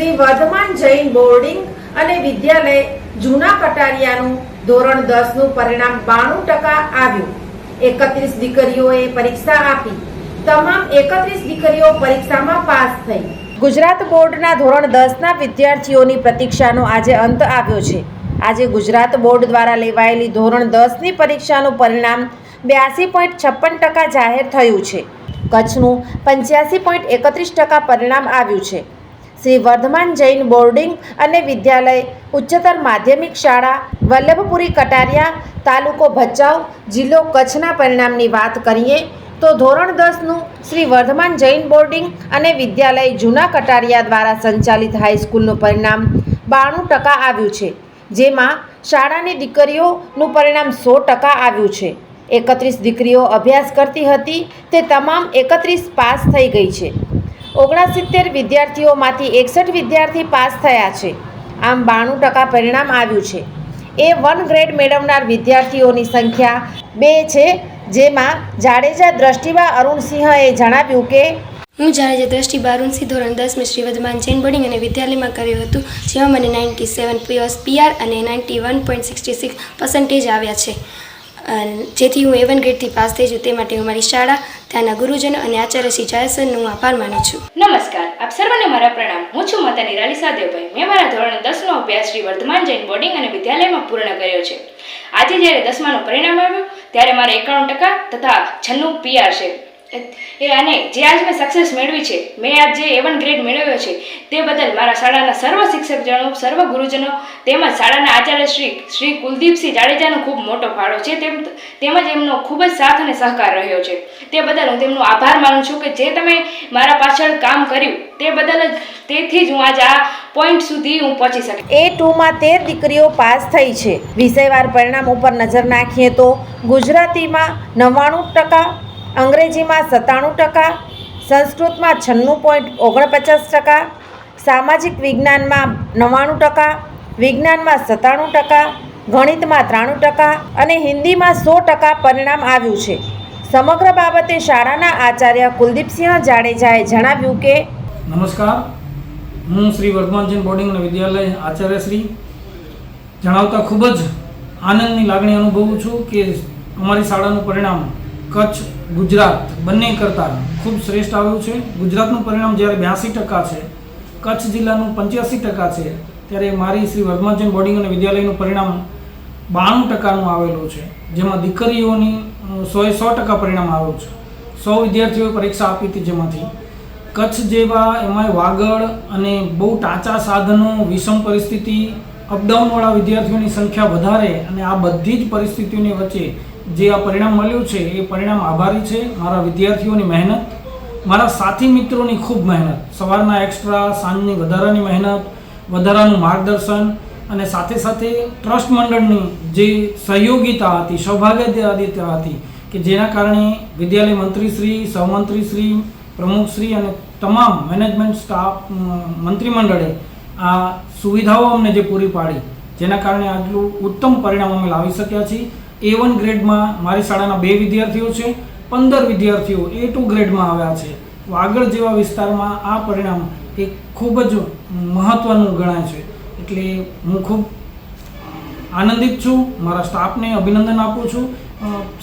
Shri Vardhman Jain boarding અને વિદ્યાલય જૂના કટારિયાનું ધોરણ દસનું પરિણામ બાણું ટકા આવ્યું. એકત્રીસ દીકરીઓએ પરીક્ષા આપી. તમામ એકત્રીસ દીકરીઓ પરીક્ષામાં પાસ થઈ. ગુજરાત બોર્ડના ધોરણ દસના વિદ્યાર્થીઓની પ્રતીક્ષાનો આજે અંત આવ્યો છે. આજે ગુજરાત બોર્ડ દ્વારા લેવાયેલી ધોરણ દસની પરીક્ષાનું પરિણામ બ્યાસી પોઈન્ટ છપ્પન ટકા જાહેર થયું છે. કચ્છનું પંચ્યાસી પોઈન્ટ એકત્રીસ ટકા પરિણામ આવ્યું છે. શ્રી વર્ધમાન જૈન બોર્ડિંગ અને વિદ્યાલય, ઉચ્ચતર માધ્યમિક શાળા, વલ્લભપુરી કટારિયા તાલુકો ભચાઉ જિલ્લો કચ્છના પરિણામની વાત કરીએ તો ધોરણ દસનું શ્રી વર્ધમાન જૈન બોર્ડિંગ અને વિદ્યાલય જૂના કટારિયા દ્વારા સંચાલિત હાઈસ્કૂલનું પરિણામ બાણું ટકા આવ્યું છે, જેમાં શાળાની દીકરીઓનું પરિણામ સો ટકા આવ્યું છે. એકત્રીસ દીકરીઓ અભ્યાસ કરતી હતી, તે તમામ એકત્રીસ પાસ થઈ ગઈ છે. ઓગણસિત્તેર વિદ્યાર્થીઓમાંથી એકસઠ વિદ્યાર્થી પાસ થયા છે. આમ બાણું ટકા પરિણામ આવ્યું છે. એ વન ગ્રેડ મેળવનાર વિદ્યાર્થીઓની સંખ્યા બે છે, જેમાં જાડેજા દ્રષ્ટિબા અરુણસિંહએ જણાવ્યું કે હું જાડેજા દ્રષ્ટિબા અરુણસિંહ ધોરણ દસમી શ્રી વર્ધમાન જૈન બોર્ડિંગ અને વિદ્યાલયમાં કર્યું હતું, જેમાં મને ninety seven પીઓસ P R ninety one point sixty six percentage આવ્યા છે. જેથી હું એવન ગ્રેડથી પાસ થઈ છું તે માટે હું મારી શાળા, ત્યાંના ગુરુજનો અને આચાર્ય શ્રી જાયસરનો આભાર માનું છું. નમસ્કાર. આપ સર્વને મારા પ્રણામ. હું છું માતા નિરાલી સાદેવભાઈ. મેં મારા ધોરણ દસનો અભ્યાસ શ્રી વર્ધમાન જૈન બોર્ડિંગ અને વિદ્યાલયમાં પૂર્ણ કર્યો છે. આજે જ્યારે દસમાનું પરિણામ આવ્યું, ત્યારે મારે એકાણું ટકા તથા છન્નું પીઆર છે. એ અને જે આજ મેં સક્સેસ મેળવી છે, મેં આજ જે એવન ગ્રેડ મેળવ્યો છે, તે બદલ મારા શાળાના સર્વ શિક્ષકજનો, સર્વ ગુરુજનો તેમજ શાળાના આચાર્ય શ્રી શ્રી કુલદીપસિંહ જાડેજાનો ખૂબ મોટો ફાળો છે. તેમ, તેમજ એમનો ખૂબ જ સાથ અને સહકાર રહ્યો છે. તે બદલ હું તેમનો આભાર માનું છું કે જે તમે મારા પાછળ કામ કર્યું, તે બદલ જ તેથી જ હું આજ આ પોઈન્ટ સુધી હું પહોંચી શકી. એ ટુમાં તેર દીકરીઓ પાસ થઈ છે. વિષયવાર પરિણામ ઉપર નજર નાખીએ તો ગુજરાતીમાં નવ્વાણું ટકા અંગ્રેજીમાં સત્તાણું ટકા, સંસ્કૃતમાં છન્નું પોઈન્ટ ઓગણપચાસ ટકા, સામાજિક વિજ્ઞાનમાં નવ્વાણું ટકા, વિજ્ઞાનમાં સત્તાણું ટકા, ગણિતમાં ત્રાણું ટકા અને હિન્દીમાં સો ટકા પરિણામ આવ્યું છે. સમગ્ર બાબતે શાળાના આચાર્ય કુલદીપસિંહ જાડેજાએ જણાવ્યું કે નમસ્કાર. હું શ્રી વર્ધમાન જૈન બોર્ડિંગ વિદ્યાલય આચાર્ય શ્રી જણાવતા ખૂબ જ આનંદની લાગણી અનુભવું છું કે અમારી શાળાનું પરિણામ કચ્છ, ગુજરાત બંને કરતાં ખૂબ શ્રેષ્ઠ આવ્યું છે. ગુજરાતનું પરિણામ જ્યારે બ્યાસી ટકા છે, કચ્છ જિલ્લાનું પંચ્યાસી ટકા છે, ત્યારે મારી શ્રી વર્માજન બોર્ડિંગ અને વિદ્યાલયનું પરિણામ બાણું ટકાનું આવેલું છે, જેમાં દીકરીઓની સોએ સો ટકા પરિણામ આવ્યું છે. સો વિદ્યાર્થીઓએ પરીક્ષા આપી હતી જેમાંથી કચ્છ જેવા એમાંય વાગડ અને બહુ ટાંચા સાધનો, વિષમ પરિસ્થિતિ, અપડાઉનવાળા વિદ્યાર્થીઓની સંખ્યા વધારે અને આ બધી જ પરિસ્થિતિઓની વચ્ચે જે આ પરિણામ મળ્યું છે, એ પરિણામ આભારી છે. મારા વિદ્યાર્થીઓની મહેનત, મારા સાથી મિત્રોની ખૂબ મહેનત. સવારના એક્સ્ટ્રા સાંજની વધારાની મહેનત, વધારાનું માર્ગદર્શન અને સાથે સાથે ટ્રસ્ટ મંડળની જે સહયોગિતા હતી, સૌભાગ્યતા હતી કે જેના કારણે વિદ્યાલય મંત્રીશ્રી, સહમંત્રીશ્રી, પ્રમુખશ્રી અને તમામ મેનેજમેન્ટ સ્ટાફ મંત્રીમંડળે આ સુવિધાઓ અમને જે પૂરી પાડી, જેના કારણે આટલું ઉત્તમ પરિણામ અમે લાવી શક્યા છીએ. એ વન ગ્રેડમાં મારી શાળાના બે વિદ્યાર્થીઓ છે, પંદર વિદ્યાર્થીઓ એ ટુ ગ્રેડમાં આવ્યા છે. આગળ જેવા વિસ્તારમાં આ પરિણામ એ ખૂબ જ મહત્ત્વનું ગણાય છે. એટલે હું ખૂબ આનંદિત છું, મારા સ્ટાફને અભિનંદન આપું છું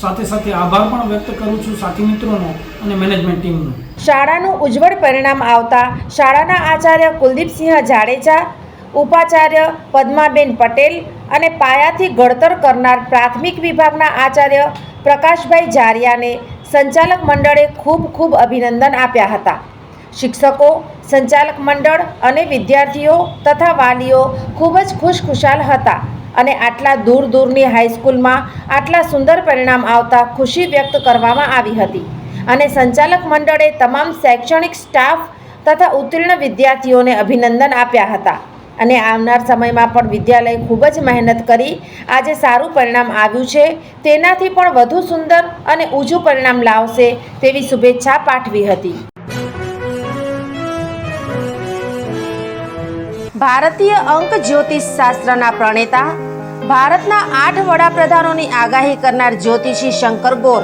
સાથે સાથે આભાર પણ વ્યક્ત કરું છું સાથી મિત્રોનો અને મેનેજમેન્ટ ટીમનો. શાળાનું ઉજ્જવળ પરિણામ આવતા શાળાના આચાર્ય કુલદીપસિંહ જાડેજા ઉપાચાર્ય પદ્માબેન પટેલ અને પાયાથી ઘડતર કરનાર પ્રાથમિક વિભાગના આચાર્ય પ્રકાશભાઈ જારિયાને સંચાલક મંડળે ખૂબ ખૂબ અભિનંદન આપ્યા હતા. શિક્ષકો, સંચાલક મંડળ અને વિદ્યાર્થીઓ તથા વાલીઓ ખૂબ જ ખુશખુશાલ હતા અને આટલા દૂર દૂરની હાઈસ્કૂલમાં આટલા સુંદર પરિણામ આવતા ખુશી વ્યક્ત કરવામાં આવી હતી. અને સંચાલક મંડળે તમામ શૈક્ષણિક સ્ટાફ તથા ઉત્તીર્ણ વિદ્યાર્થીઓને અભિનંદન આપ્યા હતા. અને આવનાર સમયમાં પણ વિદ્યાલય ખૂબ જ મહેનત કરી આજે સારું પરિણામ આવ્યું છે. તેનાથી પણ વધુ સુંદર અને ઊંચું પરિણામ લાવશે તેવી શુભેચ્છા પાઠવી હતી. ભારતીય અંક જ્યોતિષ શાસ્ત્રના પ્રણેતા, ભારતના આઠ વડાપ્રધાનોની આગાહી કરનાર જ્યોતિષી શંકર ગોર